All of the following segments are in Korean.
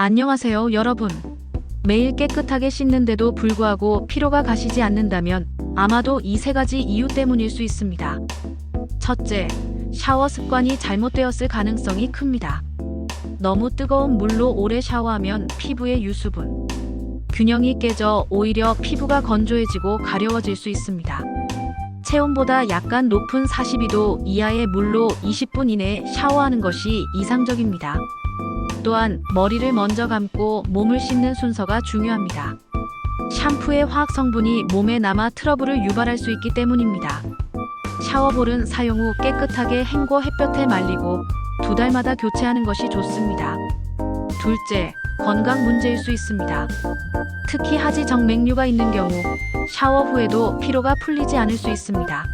안녕하세요, 여러분. 매일 깨끗하게 씻는데도 불구하고 피로가 가시지 않는다면 아마도 이 세 가지 이유 때문일 수 있습니다. 첫째, 샤워 습관이 잘못되었을 가능성이 큽니다. 너무 뜨거운 물로 오래 샤워하면 피부의 유수분, 균형이 깨져 오히려 피부가 건조해지고 가려워질 수 있습니다. 체온보다 약간 높은 42도 이하의 물로 20분 이내에 샤워하는 것이 이상적입니다. 또한 머리를 먼저 감고 몸을 씻는 순서가 중요합니다. 샴푸의 화학 성분이 몸에 남아 트러블을 유발할 수 있기 때문입니다. 샤워볼은 사용 후 깨끗하게 헹궈 햇볕에 말리고 두 달마다 교체하는 것이 좋습니다. 둘째, 건강 문제일 수 있습니다. 특히 하지 정맥류가 있는 경우 샤워 후에도 피로가 풀리지 않을 수 있습니다.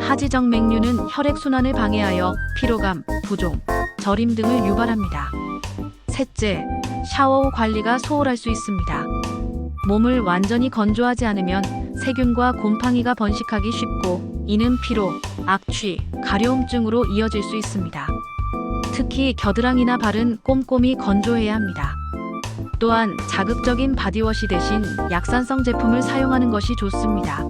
하지 정 맥류는 혈액 순환을 방해하여 피로감, 부종, 저림 등을 유발합니다. 셋째, 샤워 후 관리가 소홀할 수 있습니다. 몸을 완전히 건조하지 않으면 세균과 곰팡이가 번식하기 쉽고 이는 피로, 악취, 가려움증으로 이어질 수 있습니다. 특히 겨드랑이나 발은 꼼꼼히 건조해야 합니다. 또한 자극적인 바디워시 대신 약산성 제품을 사용하는 것이 좋습니다.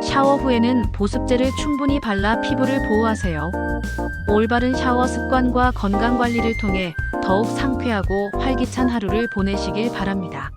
샤워 후에는 보습제를 충분히 발라 피부를 보호하세요. 올바른 샤워 습관과 건강 관리를 통해 더욱 상쾌하고 활기찬 하루를 보내시길 바랍니다.